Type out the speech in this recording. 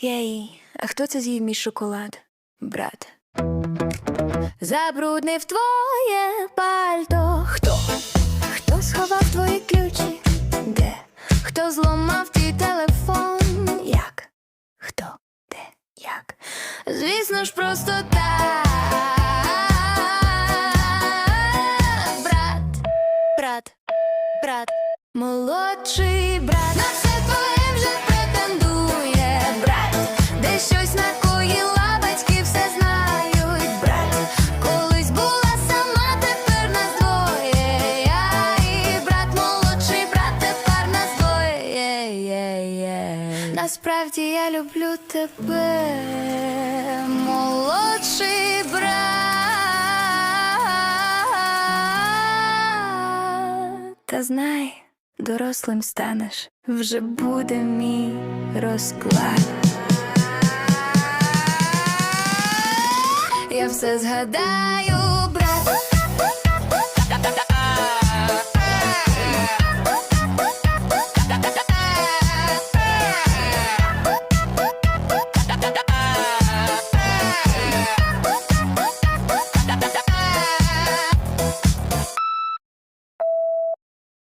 Єй, а хто це з'їв мій шоколад? Брат. Забруднив твоє пальто. Хто? Хто сховав твої ключі? Де? Хто зламав твій телефон? Як? Хто? Де? Як? Звісно ж, просто так. Брат, брат, брат, молодший брат. На все Насправді я люблю тебе, молодший брат. Та знай, дорослим станеш, вже буде мій розклад. Я все згадаю,